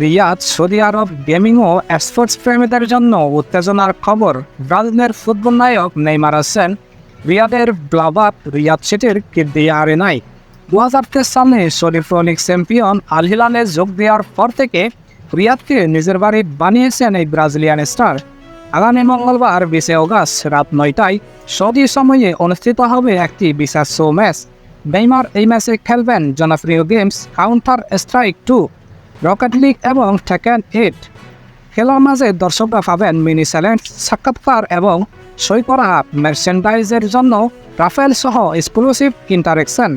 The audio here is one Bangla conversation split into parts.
রিয়াদ সৌদি আরব গেমিং ও স্পোর্টস প্রেমীদের জন্য উত্তেজনার খবর। ব্রাজিলের ফুটবল নায়ক নেইমার আছেন। রিয়াদের ব্লাবাত রিয়াদ সিটির কিদ্দি আরেনায় দু হাজার তেইশ সালে সলিফ্রনিক চ্যাম্পিয়ন আল হিলালে যোগ দেওয়ার পর থেকে রিয়াদকে নিজের বাড়ি বানিয়েছেন এই ব্রাজিলিয়ান স্টার। আগামী মঙ্গলবার বিশে অগাস্ট রাত নয়টায় সৌদি সময়ে অনুষ্ঠিত হবে একটি বিশেষ শো ম্যাচ। নেইমার এই ম্যাচে খেলবেন জনপ্রিয় games, counter strike two. Rocket league এবং টেকেন এইট খেলার মাঝে দর্শকরা পাবেন মিনি চ্যালেঞ্জ, সাক্ষাৎকার এবং সই করা মার্চেন্ডাইজের জন্য রাফেল সহ এক্সক্লুসিভ ইন্টারেকশন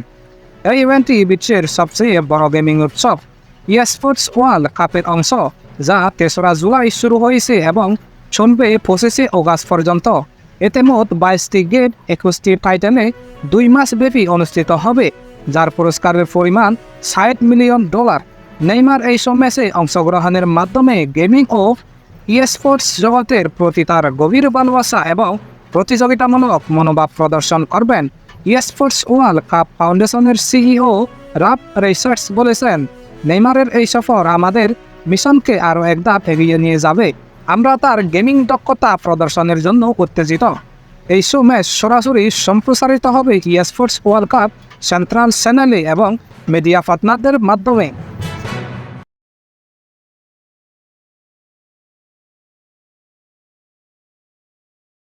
এই ইভেন্টটি বিশ্বের সবচেয়ে বড় গেমিং উৎসব ই স্পোর্টস ওয়ার্ল্ড কাপের অংশ, যা তেসরা জুলাই শুরু হয়েছে এবং চলবে পঁচিশে অগাস্ট পর্যন্ত। এতে মোট বাইশটি গেট, একুশটি টাইটেলে দুই মাস ব্যাপী অনুষ্ঠিত হবে, যার পুরস্কারের পরিমাণ ষাট মিলিয়ন ডলার। নেইমার এই ম্যাচে অংশগ্রহণের মাধ্যমে গেমিং ও ই স্পোর্টস জগতের প্রতি তার গভীর ভালোবাসা এবং প্রতিযোগিতামূলক মনোভাব প্রদর্শন করবেন ই স্পোর্টস ওয়ার্ল্ড কাপ ফাউন্ডেশনের সিইও রাপ রিসার্চ বলেছেন, নেইমারের এই সফর আমাদের মিশনকে আরও এক ধাপ এগিয়ে নিয়ে যাবে। আমরা তার গেমিং দক্ষতা প্রদর্শনের জন্য উত্তেজিত। এই শো ম্যাচ সরাসরি সম্প্রসারিত হবে e sports world cup central চ্যানেলে এবং মিডিয়া পার্টনারদের মাধ্যমে।